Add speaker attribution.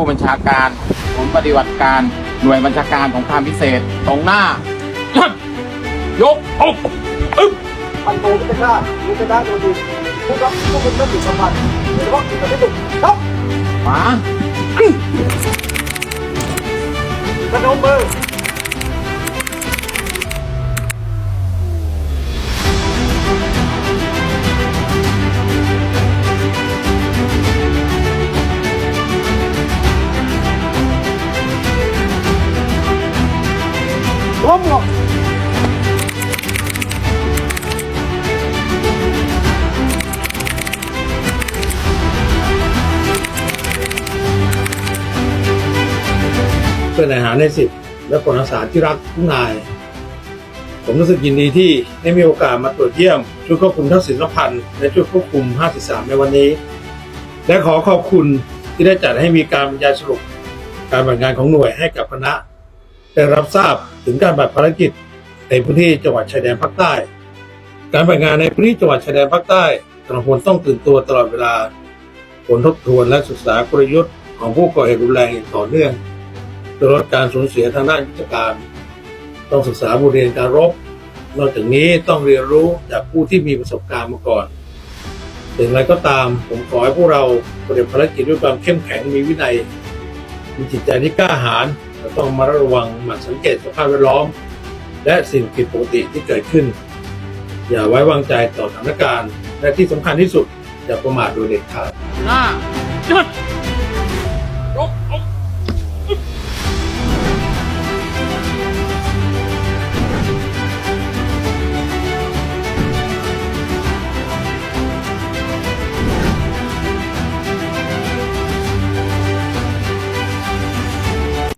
Speaker 1: ผู้บัญชาการศูนย์ปฏิบัติการหน่วยบัญชาการของข้ามพิเศษตรงหน้า ยกอกอึ๊บ
Speaker 2: พันโทพิฆาตยุทธนาโดยดีผู้รับผู้เป็นนักศึกษาพันธ์โดยเฉพาะกิจการที่สุดครับ
Speaker 1: มา
Speaker 2: พนมมือ ล้มหมด
Speaker 3: เพื่อนนาหารในสิบและพลอาสาที่รักทุกนาย ผมรู้สึกยินดีที่ได้มีโอกาสมาตรวจเยี่ยมชุดควบคุมทักษิณพันธ์และชุดควบคุม 53 ในวันนี้ และขอขอบคุณที่ได้จัดให้มีการบรรยายสรุปการปฏิบัติงานของหน่วยให้กับคณะ ได้รับทราบถึงการปฏิบัติภารกิจในพื้นที่จังหวัดชายแดนภาคใต้ การปฏิบัติงานในพื้นที่จังหวัดชายแดนภาคใต้กำลังพลต้องตื่นตัวตลอดเวลาผลทบทวนและศึกษากลยุทธ์ของผู้ก่อเหตุรุนแรงอย่างต่อเนื่องเพื่อลดการสูญเสียทางด้านยุทธการ ต้องศึกษาบทเรียนการรบ นอกจากนี้ต้องเรียนรู้จากผู้ที่มีประสบการณ์มาก่อนถึงไรก็ตามผมขอให้พวกเราปฏิบัติภารกิจด้วยความเข้มแข็งมีวินัย มีจิตใจที่กล้าหาญและต้องมาระวังหมั่นสังเกตสภาพแวดล้อม และสิ่งผิดปกติที่เกิดขึ้น อย่าไว้วางใจต่อสถานการณ์ และที่สำคัญที่สุด อย่าประมาทโดยเด็ดขาด
Speaker 1: หน้าจุด